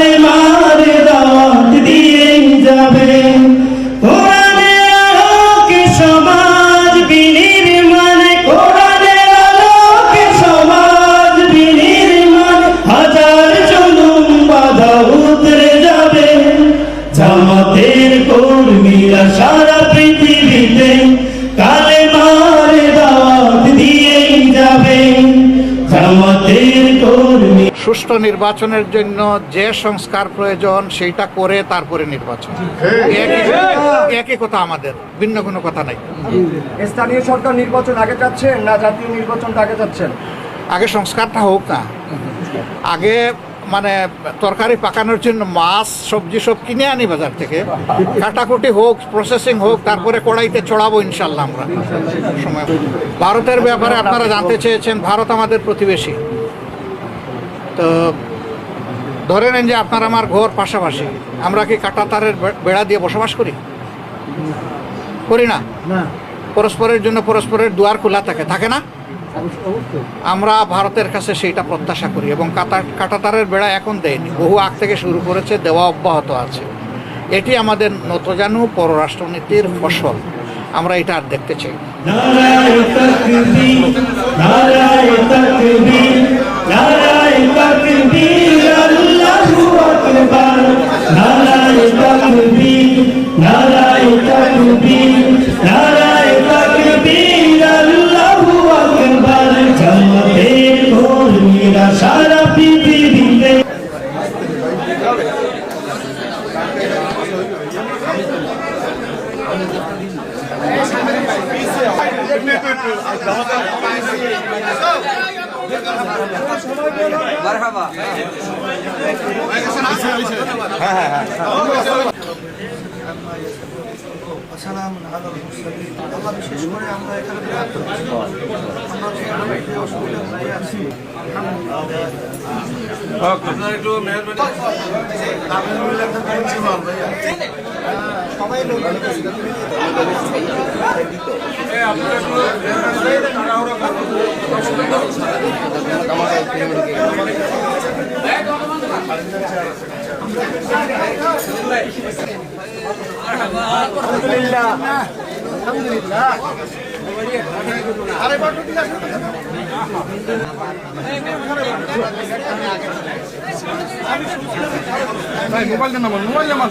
কালেমার দাওয়াত যাবে। কোরআনের সমাজ বিনির্মাণ কোরআনের আলোকে সমাজ বিনির্মাণ, হাজার জনম বাধা উতরে যাবে। জামাতের কর্মীরা সারা পৃথিবীতে সুষ্ঠু নির্বাচনের জন্য যে সংস্কার প্রয়োজন সেইটা করে তারপরে নির্বাচন। একই- একই কথা আমাদের ভিন্ন কোনো কথা নাই। স্থানীয় সরকার নির্বাচন আগে চাচ্ছেন না জাতীয় নির্বাচনটা আগে চাচ্ছেন? আগে সংস্কারটা হোক না। আগে মানে তরকারি পাকানোর জন্য মাছ সবজি সব কিনে আনি বাজার থেকে। কাটাকুটি হোক প্রসেসিং হোক তারপরে কড়াইতে চড়াবো ইনশাল্লাহ আমরা। সময় ভারতের ব্যাপারে আপনারা জানতে চেয়েছেন ভারত আমাদের প্রতিবেশী। তো ধরে নেন যে আপনার আমার ঘর পাশাপাশি আমরা কি কাটা তারের বেড়া দিয়ে বসবাস করি? করি না? পরস্পরের জন্য পরস্পরের দুয়ার খোলা থাকে থাকে না? আমরা ভারতের কাছে সেইটা প্রত্যাশা করি এবং কাটা কাটাতারের বেড়া এখন দেয়নি বহু আগ থেকে শুরু করেছে দেওয়া অব্যাহত আছে। এটি আমাদের নতজানু পররাষ্ট্রনীতির ফসল আমরা এটা আর দেখতে চাই। না। আলাইকুম আল্লাহ বিশেষ করে আমরা এখানে হয়ে আছি সবাই আলহামদুলিল্লাহ আলহামদুলিল্লাহ আরে বাটু মোবাইল দেন মোবাইল আমার